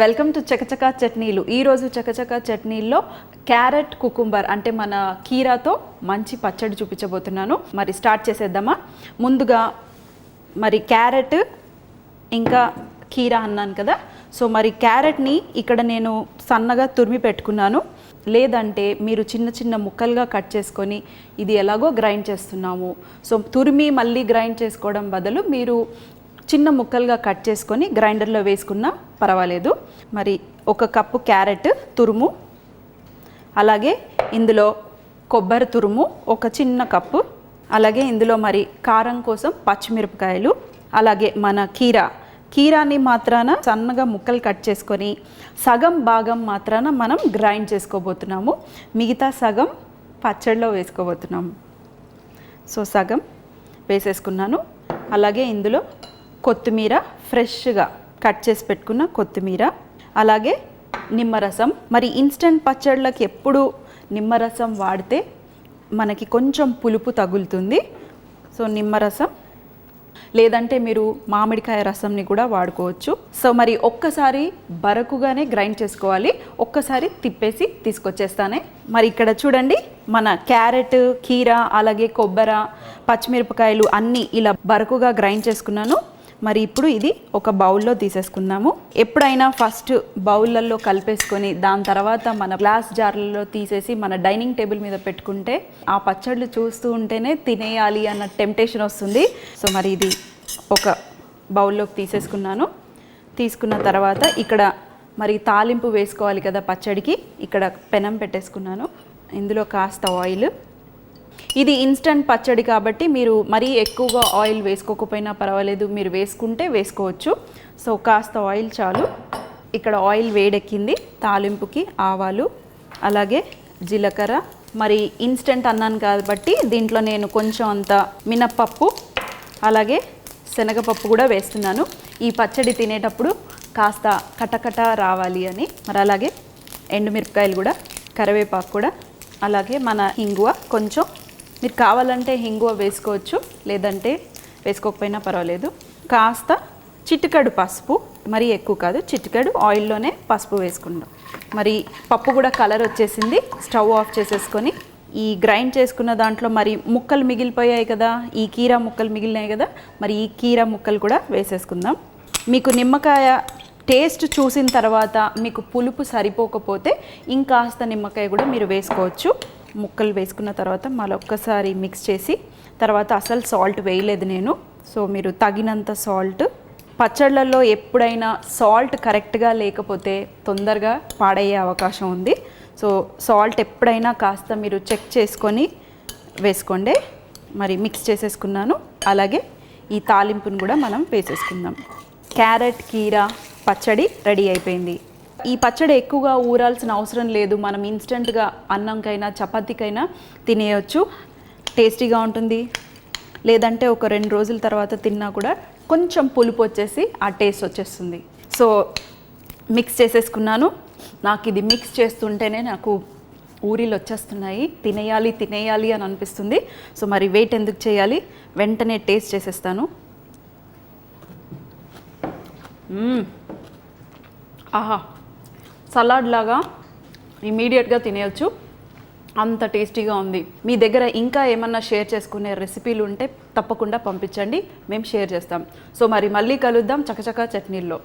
Welcome to చకచకా చట్నీలు. ఈరోజు చకచకా చట్నీల్లో క్యారెట్ కుకుంబర్ అంటే మన కీరాతో మంచి పచ్చడి చూపించబోతున్నాను. మరి స్టార్ట్ చేసేద్దామా? ముందుగా మరి క్యారెట్ ఇంకా కీరా అన్నాను కదా. సో మరి క్యారెట్ని ఇక్కడ నేను సన్నగా తురిమి పెట్టుకున్నాను. లేదంటే మీరు చిన్న చిన్న ముక్కలుగా కట్ చేసుకొని ఇది ఎలాగో గ్రైండ్ చేస్తున్నాము. సో తురిమి మళ్ళీ గ్రైండ్ చేసుకోవడం బదులు మీరు చిన్న ముక్కలుగా కట్ చేసుకొని గ్రైండర్లో వేసుకున్నా పర్వాలేదు. మరి ఒక కప్పు క్యారెట్ తురుము అలాగే ఇందులో కొబ్బరి తురుము ఒక చిన్న కప్పు అలాగే ఇందులో మరి కారం కోసం పచ్చిమిరపకాయలు అలాగే మన కీరా. కీరాని మాత్రాన సన్నగా ముక్కలు కట్ చేసుకొని సగం భాగం మాత్రాన మనం గ్రైండ్ చేసుకోబోతున్నాము. మిగతా సగం పచ్చడిలో వేసుకోబోతున్నాము. సో సగం వేసేసుకున్నాను. అలాగే ఇందులో కొత్తిమీర ఫ్రెష్గా కట్ చేసి పెట్టుకున్న కొత్తిమీర అలాగే నిమ్మరసం. మరి ఇన్స్టెంట్ పచ్చళ్ళకి ఎప్పుడు నిమ్మరసం వాడితే మనకి కొంచెం పులుపు తగులుతుంది. సో నిమ్మరసం. లేదంటే మీరు మామిడికాయ రసంని కూడా వాడుకోవచ్చు. సో మరి ఒక్కసారి బరకుగానే గ్రైండ్ చేసుకోవాలి. ఒక్కసారి తిప్పేసి తీసుకొచ్చేస్తానే. మరి ఇక్కడ చూడండి మన క్యారెట్ కీర అలాగే కొబ్బర పచ్చిమిరపకాయలు అన్నీ ఇలా బరకుగా గ్రైండ్ చేసుకున్నాను. మరి ఇప్పుడు ఇది ఒక బౌల్లో తీసేసుకుందాము. ఎప్పుడైనా ఫస్ట్ బౌళ్ళల్లో కలిపేసుకొని దాని తర్వాత మన గ్లాస్ జార్లలో తీసేసి మన డైనింగ్ టేబుల్ మీద పెట్టుకుంటే ఆ పచ్చళ్ళు చూస్తూ ఉంటేనే తినేయాలి అన్న టెంప్టేషన్ వస్తుంది. సో మరి ఇది ఒక బౌల్లోకి తీసేసుకున్నాను. తీసుకున్న తర్వాత ఇక్కడ మరి తాలింపు వేసుకోవాలి కదా పచ్చడికి. ఇక్కడ పెనం పెట్టేసుకున్నాను. ఇందులో కాస్త ఆయిల్. ఇది ఇన్స్టంట్ పచ్చడి కాబట్టి మీరు మరీ ఎక్కువగా ఆయిల్ వేసుకోకపోయినా పర్వాలేదు. మీరు వేసుకుంటే వేసుకోవచ్చు. సో కాస్త ఆయిల్ చాలు. ఇక్కడ ఆయిల్ వేడెక్కింది. తాలింపుకి ఆవాలు అలాగే జీలకర్ర. మరి ఇన్స్టెంట్ అన్నాను కాబట్టి దీంట్లో నేను కొంచెం అంత మినప్పప్పు అలాగే శనగపప్పు కూడా వేస్తున్నాను. ఈ పచ్చడి తినేటప్పుడు కాస్త కటకట రావాలి అని. మరి అలాగే ఎండుమిరపకాయలు కూడా కరివేపాకు కూడా అలాగే మన ఇంగువ కొంచెం మీరు కావాలంటే హింగువ వేసుకోవచ్చు లేదంటే వేసుకోకపోయినా పర్వాలేదు. కాస్త చిటికడు పసుపు మరీ ఎక్కువ కాదు చిటికడు ఆయిల్లోనే పసుపు వేసుకుందాం. మరి పప్పు కూడా కలర్ వచ్చేసింది స్టవ్ ఆఫ్ చేసేసుకొని ఈ గ్రైండ్ చేసుకున్న దాంట్లో మరి ముక్కలు మిగిలిపోయాయి కదా ఈ కీరా ముక్కలు మిగిలినాయి కదా మరి ఈ కీరా ముక్కలు కూడా వేసేసుకుందాం. మీకు నిమ్మకాయ టేస్ట్ చూసిన తర్వాత మీకు పులుపు సరిపోకపోతే ఇంకాస్త నిమ్మకాయ కూడా మీరు వేసుకోవచ్చు. ముక్కలు వేసుకున్న తర్వాత మరొక్కసారి మిక్స్ చేసి తర్వాత అసలు సాల్ట్ వేయలేదు నేను. సో మీరు తగినంత సాల్ట్ పచ్చళ్ళల్లో ఎప్పుడైనా సాల్ట్ కరెక్ట్గా లేకపోతే తొందరగా పాడయ్యే అవకాశం ఉంది. సో సాల్ట్ ఎప్పుడైనా కాస్త మీరు చెక్ చేసుకొని వేసుకోండి. మరి మిక్స్ చేసేసుకున్నాను. అలాగే ఈ తాలింపును కూడా మనం వేసేసుకుందాం. క్యారెట్ కీరా పచ్చడి రెడీ అయిపోయింది. ఈ పచ్చడి ఎక్కువగా ఊరాల్సిన అవసరం లేదు. మనం ఇన్స్టెంట్గా అన్నంకైనా చపాతీకైనా తినేయొచ్చు. టేస్టీగా ఉంటుంది. లేదంటే ఒక రెండు రోజుల తర్వాత తిన్నా కూడా కొంచెం పులుపు వచ్చేసి ఆ టేస్ట్ వచ్చేస్తుంది. సో మిక్స్ చేసేసుకున్నాను. నాకు ఇది మిక్స్ చేస్తుంటేనే నాకు ఊరిలు వచ్చేస్తున్నాయి. తినేయాలి తినేయాలి అని అనిపిస్తుంది. సో మరి వెయిట్ ఎందుకు చేయాలి? వెంటనే టేస్ట్ చేసేస్తాను. ఆహా. సలాడ్ లాగా ఇమీడియట్గా తినేయచ్చు. అంత టేస్టీగా ఉంది. మీ దగ్గర ఇంకా ఏమన్నా షేర్ చేసుకునే రెసిపీలు ఉంటే తప్పకుండా పంపించండి. మేము షేర్ చేస్తాం. సో మరి మళ్ళీ కలుద్దాం చకచకా చట్నీల్లో.